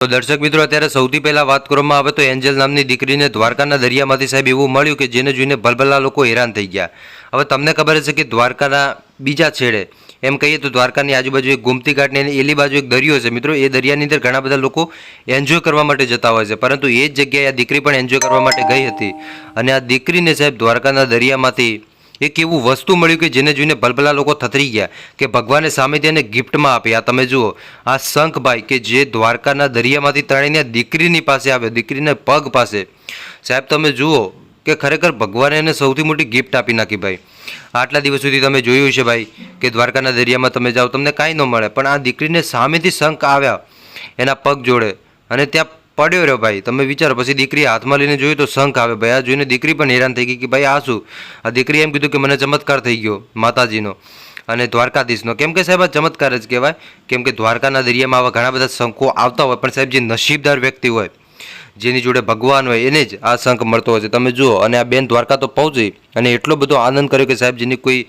તો દર્શક મિત્રો, અત્યારે સૌથી પહેલા વાત કરવામાં આવે તો એન્જલ નામની દીકરીને દ્વારકાના દરિયામાંથી સાહેબ એવું મળ્યું કે જેને જોઈને ભલભલા લોકો હેરાન થઈ ગયા. હવે તમને ખબર છે કે દ્વારકાના બીજા છેડે, એમ કહીએ તો દ્વારકાની આજુબાજુ એક ગુમતી ઘાટની અને એલી બાજુ એક દરિયો છે. મિત્રો, એ દરિયાની અંદર ઘણા બધા લોકો એન્જોય કરવા માટે જતા હોય છે. પરંતુ એ જ જગ્યાએ આ દીકરી પણ એન્જોય કરવા માટે ગઈ હતી. અને આ દીકરીને સાહેબ દ્વારકાના દરિયામાંથી એક એવું વસ્તુ મળ્યું કે જેને જોઈને ભલભલા લોકો થતરી ગયા કે ભગવાને સામેથી એને ગિફ્ટમાં આપી આ તમે જુઓ, આ શંખભાઈ કે જે દ્વારકાના દરિયામાંથી તણીને દીકરીની પાસે આવ્યો, દીકરીને પગ પાસે. સાહેબ, તમે જુઓ કે ખરેખર ભગવાને એને સૌથી મોટી ગિફ્ટ આપી નાખી ભાઈ. આટલા દિવસ સુધી તમે જોયું છે ભાઈ કે દ્વારકાના દરિયામાં તમે જાઓ, તમને કાંઈ ન મળે. પણ આ દીકરીને સામેથી શંખ આવ્યા, એના પગ જોડે. અને ત્યાં પડ્યો રહ્યો ભાઈ. તમે વિચારો, પછી દીકરી હાથમાં લઈને જોયું તો શંખ આવે. ભાઈ, આ જોઈને દીકરી પણ હેરાન થઈ ગઈ કે ભાઈ, આ શું? આ દીકરી એમ કીધું કે મને ચમત્કાર થઈ ગયો, માતાજીનો અને દ્વારકાધીશનો. કેમ કે સાહેબ, આ ચમત્કાર જ કહેવાય. કેમ કે દ્વારકાના દરિયામાં આવા ઘણા બધા શંખો આવતા હોય, પણ સાહેબ, જે નસીબદાર વ્યક્તિ હોય, જેની જોડે ભગવાન હોય, એને જ આ શંખ મળતો હોય છે. તમે જુઓ, અને આ બેન દ્વારકા તો પહોંચી અને એટલો બધો આનંદ કર્યો કે સાહેબ, જેની કોઈ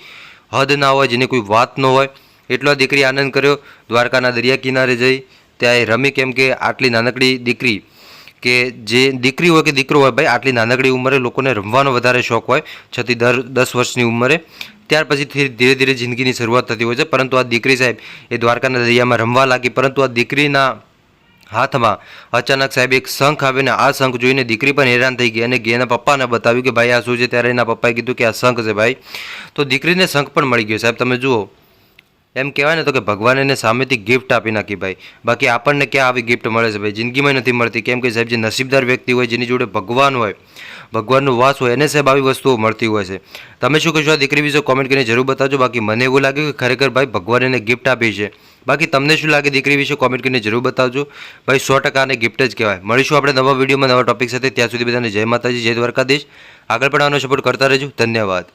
હદ ના હોય, જેની કોઈ વાત ન હોય, એટલો આ દીકરી આનંદ કર્યો. દ્વારકાના દરિયા કિનારે જઈ ત્યાં એ રમી કેમ કે આટલી નાનકડી દીકરી કે જે દીકરી હોય કે દીકરો હોય ભાઈ, આટલી નાનકડી ઉંમરે લોકોને રમવાનો વધારે શોખ હોય છતી દર દસ વર્ષની ઉંમરે. ત્યાર પછીથી ધીરે ધીરે જિંદગીની શરૂઆત થતી હોય છે. પરંતુ આ દીકરી સાહેબ એ દ્વારકાના દરિયામાં રમવા લાગી. પરંતુ આ દીકરીના હાથમાં અચાનક સાહેબ એક શંખ આવીને આ શંખ જોઈને દીકરી પણ હેરાન થઈ ગઈ અને એના પપ્પાને બતાવ્યું કે ભાઈ આ શું છે? ત્યારે એના પપ્પાએ કીધું કે આ શંખ છે ભાઈ. તો દીકરીને શંખ પણ મળી ગયો સાહેબ. તમે જુઓ એમ કહેવાય ને તો કે ભગવાન એને સામેથી ગિફ્ટ આપી નાખી ભાઈ. બાકી આપણને ક્યાં આવી ગિફ્ટ મળે છે ભાઈ? જિંદગીમાં નથી મળતી. કેમ કે સાહેબ, જે નસીબદાર વ્યક્તિ હોય, જેની જોડે ભગવાન હોય, ભગવાનનો વાસ હોય, એને સાહેબ આવી વસ્તુઓ મળતી હોય છે. તમે શું કહેશો દીકરી વિશે? કોમેન્ટ કરીને જરૂર બતાવજો. બાકી મને એવું લાગ્યું કે ખરેખર ભાઈ ભગવાન એને ગિફ્ટ આપી છે. બાકી તમને શું લાગે દીકરી વિશે? કોમેન્ટ કરીને જરૂર બતાવજો. ભાઈ, સો ટકા આને ગિફ્ટ જ કહેવાય. મળીશું આપણે નવા વિડીયોમાં નવા ટોપિક સાથે. ત્યાં સુધી બધાને જય માતાજી, જય દ્વારકાધીશ. આગળ પણ આનો સપોર્ટ કરતા રહેજો. ધન્યવાદ.